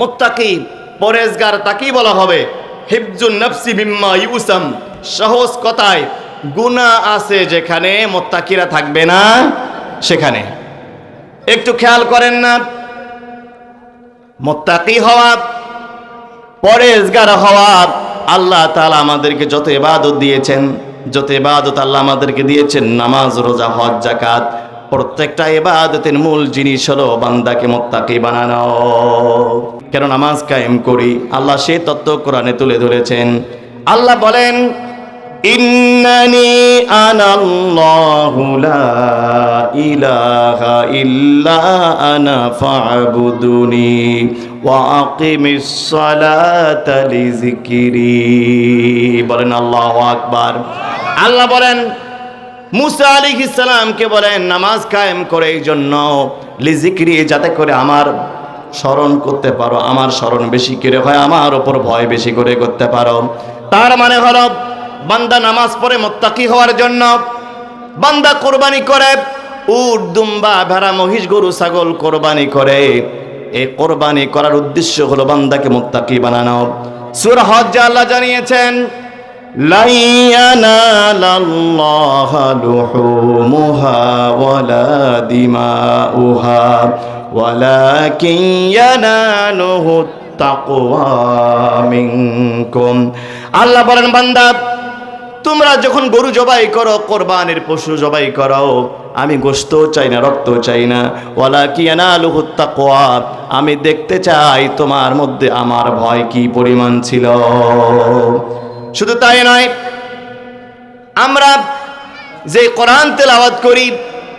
মোত্তাকি পরেজগার তাকেই বলা হবে। হিফজুন নফসি বিম্মা ইউসাম, সহজ কথায়, গুনাহ আছে যেখানে মোত্তাকিরা থাকবে না সেখানে। একটু খেয়াল করেন না, মোত্তাকি হওয়া, পরেজগার হওয়া, আল্লাহ তাআলা আমাদেরকে যত ইবাদত দিয়েছেন, যত ইবাদত আল্লাহ আমাদেরকে দিয়েছেন, নামাজ, রোজা, হজ জাকাত প্রত্যেকটা ইবাদতের মূল জিনিস হলো বান্দাকে মোত্তাকি বানানো। কেন নামাজ কায়েম করি? আল্লাহ সেই তত্ত্ব কোরআনে তুলে ধরেছেন। আল্লাহ বলেন, ইন্নানি আনাল্লাহু লা ইলাহা ইল্লা আনা ফা'বুদুনি ওয়া আকিমিস সালাতা লিযিকরি বলেন আল্লাহু আকবার। আল্লাহ বলেন মুসা আলী ইসলামকে বলেন, নামাজ কায়েম করে এই জন্য লিজিক্রি, যাতে করে আমার স্মরণ করতে পারো, আমার স্মরণ বেশি করে হয়, আমার ওপর ভয় বেশি করে করতে পারো। তার মানে হলো, বান্দা নামাজ পড়ে মোত্তাকি হওয়ার জন্য বান্দা কোরবানি করে, উট, দুম্বা, ভেড়া, মহিষ, গরু, ছাগল কোরবানি করে। এই কোরবানি করার উদ্দেশ্য হলো বান্দাকে মোত্তাকি বানানো। সূরা হজ আল্লাহ জানিয়েছেন لن ينال الله لحومها ولا دماؤها ولكن يناله التقوى منكم আল্লাহ বলেন বান্দা তোমরা যখন গরু জবাই করো কোরবানির পশু জবাই করো আমি গোস্ত চাই না রক্ত চাই না ওয়ালা কি আনালুহু তাকওয়া আমি দেখতে চাই তোমার মধ্যে আমার ভয় কি পরিমাণ ছিল শুধু তাই নয়, আমরা যে কোরআন তেলাওয়াত করি,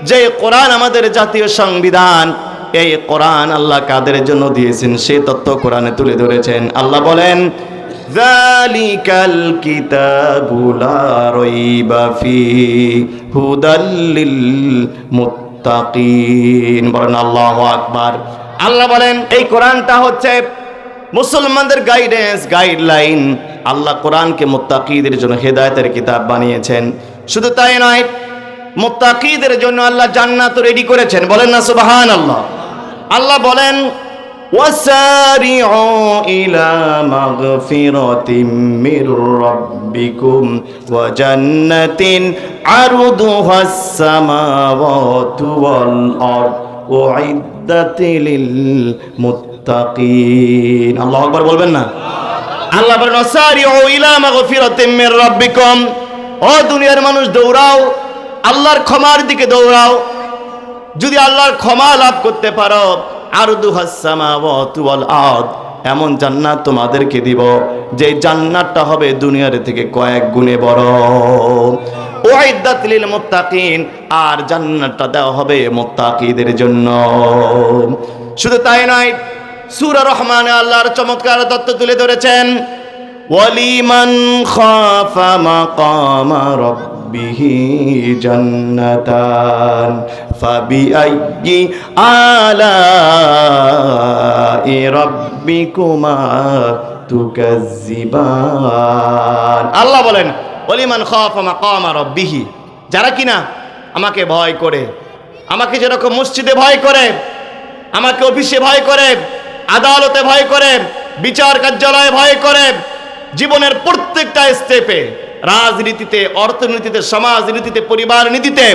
যে কোরআন আমাদের জাতীয় সংবিধান, এই কোরআন আল্লাহ কাদের জন্য দিয়েছেন? সে তত্ত্ব কোরআনে তুলে ধরেছেন। আল্লাহ বলেন আল্লাহ বলেন, এই কোরআনটা হচ্ছে মুসলমানদের গাইডেন্স গাইডলাইন আল্লাহ কোরআনকে মোত্তাকিদের জন্য হেদায়তের কিতাব বানিয়েছেন শুধু তাই নয় মোত্তাকিদের জন্য আল্লাহ জান্নাত রেডি করেছেন বলেন না সুবাহান আল্লাহ আল্লাহ বলেন وسارعوا إلى مغفرة من ربكم وجنة عرضها السماوات والأرض মুত্তাকিন আল্লাহ আকবার বলবেন না? আল্লাহ বলেন সারিউ ইলা মাগফিরাতিম মির রাব্বিকুম। ও দুনিয়ার মানুষ, দৌড়াও। আল্লাহর ক্ষমার দিকে দৌড়াও। যদি আল্লাহর ক্ষমা লাভ করতে পারো আর দুহাসামাওয়াল আদ এমন জান্নাত তোমাদেরকে দিব যে জান্নাতটা হবে দুনিয়ার থেকে কয়েক গুণে বড়। ওয়াইদাত লিল মুত্তাকিন, আর জান্নাতটা দেওয়া হবে মুত্তাকিদের জন্য। শুধু তাই নয়, সূরা রহমানে আল্লাহর চমৎকার তত্ত্ব তুলে ধরেছেন, ওয়ালিমান খাফা মাকামা রাব্বিহি জান্নাতান ফাবিআইয়ি আলাই রাব্বিকুমা তুকাজ্জিবান আল্লাহ বলেন ওয়ালিমান খাফা মাকামা রাব্বিহি। যারা কিনা আমাকে ভয় করে, আমাকে যেরকম মসজিদে ভয় করে, আমাকে অফিসে ভয় করে, আদালতে ভয় করে, বিচার কার্যালয়ে ভয় করে, জীবনের প্রত্যেকটা স্টেপে রাজনীতিতে, অর্থনীতিতে, সমাজনীতিতে, পরিবার নীতিতে,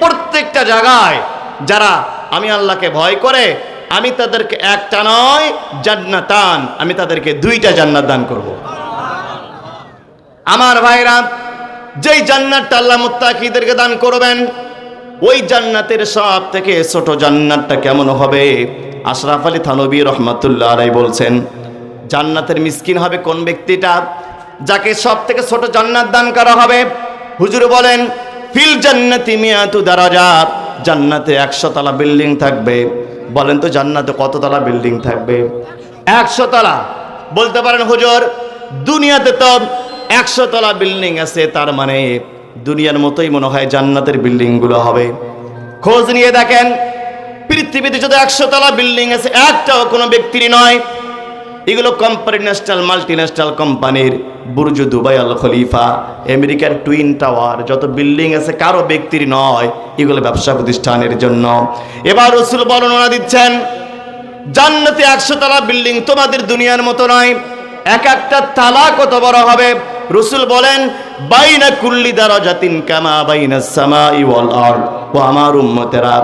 প্রত্যেকটা জায়গায় যারা আমি আল্লাহকে ভয় করে, আমি তাদেরকে একটা নয়, জান্নাতান, আমি তাদেরকে দুইটা জান্নাত দান করব। আমার ভাইরা যেই জান্নাতটা আল্লাহ মুত্তাকিদেরকে দান করবেন, ওই জান্নাতের সব থেকে ছোট জান্নাতটা কেমন হবে? আশরাফ আলী থানবী রহমাতুল্লাহ আলাই বলছেন, জান্নাতের মিসকিন হবে কোন ব্যক্তিটা? যাকে সব থেকে ছোট জান্নাত দান করা হবে। হুজুর বলেন, ফিল জান্নাতি মিয়াতু দারাজা, জান্নাতে একশো তলা বিল্ডিং থাকবে। বলেন তো জান্নাতে কত তলা বিল্ডিং থাকবে? একশো তলা। বলতে পারেন হুজুর, দুনিয়াতে তো একশো তলা বিল্ডিং আছে, তার মানে দুনিয়ার মতোই মনে হয় জান্নাতের বিল্ডিংগুলো হবে। খোঁজ নিয়ে দেখেন, পৃথিবীতে যদি একশো তলা বিল্ডিং আছে, একটাও কোনো ব্যক্তির নয়। এগুলো কোম্পানি ন্যাশনাল মাল্টি ন্যাশনাল কোম্পানির বুর্জ দুবাই আল খলিফা, আমেরিকার টুইন টাওয়ার, যত বিল্ডিং আছে, কারও ব্যক্তির নয় এগুলো ব্যবসা প্রতিষ্ঠানের জন্য। এবার রসুল বর্ণনা দিচ্ছেন, জান্নাতে একশো তলা বিল্ডিং তোমাদের দুনিয়ার মতো নয়, এক একটা তালা কত বড় হবে? রসুল বলেন, বাইনা কুল্লি দারাজাতিন কামা বাইনা সামাই ওয়াল আরদ। ও আমার উম্মতেরা,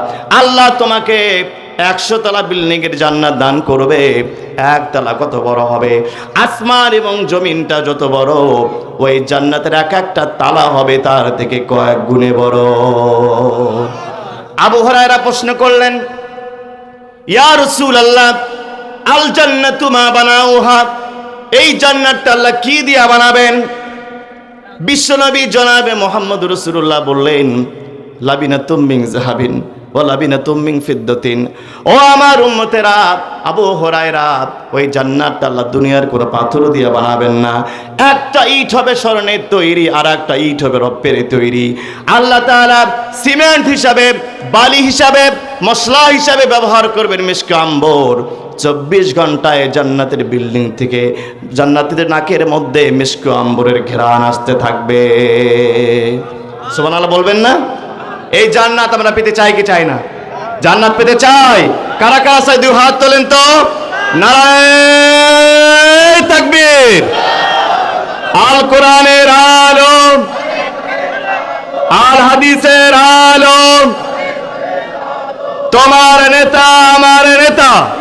আল্লাহ তোমাকে একশো তলা বিল্ডিং এর জান্নাত দান করবে, এক তলা কত বড় হবে? আসমান এবং জমিনটা যত বড়, ওই জান্নাতের এক একটা তালা হবে তার থেকে কয়েক গুণে বড়। আবু হরায়রা প্রশ্ন করলেন, ইয়া রসুল আল্লাহ আল জান্নাতু মা বানাউহা? এই জান্নাতটা আল্লাহ কি দিয়া বানাবেন? বিশ্বনবী জনাবে মোহাম্মদ রসুল্লাহ বললেন, লাবিনা তুমিং জাহাবিন ও লাবিনা তুমিং ফিদ্দতিন। ও আমার উম্মতেরা, আবু হরায়রা, ওই জান্নাতটা আল্লাহ দুনিয়ার কোনো পাথর দিয়ে বানাবেন না। একটা ইট হবে স্মরণের তৈরি, আর একটা ইট হবে রপ্পের তৈরি। আল্লাহ তাআলা সিমেন্ট হিসাবে, বালি হিসাবে, মশলা হিসাবে ব্যবহার করবেন মিশকে আম্বর। চব্বিশ ঘন্টায় জান্নাতের বিল্ডিং থেকে জান্নাতের নাকের মধ্যে মিশকু আম্বরের ঘেরান আসতে থাকবে। সুবহানাল্লাহ বলবেন না? এই জান্নাত আমরা পেতে চাই কি চাই না? জান্নাত পেতে চাই। কারা কারা চাই দুই হাত তোলেন তো। নারায়ণ তাকবীর। আল কোরআনের আলো আল হাদিসের আলো তোমার নেতা, আমার নেতা।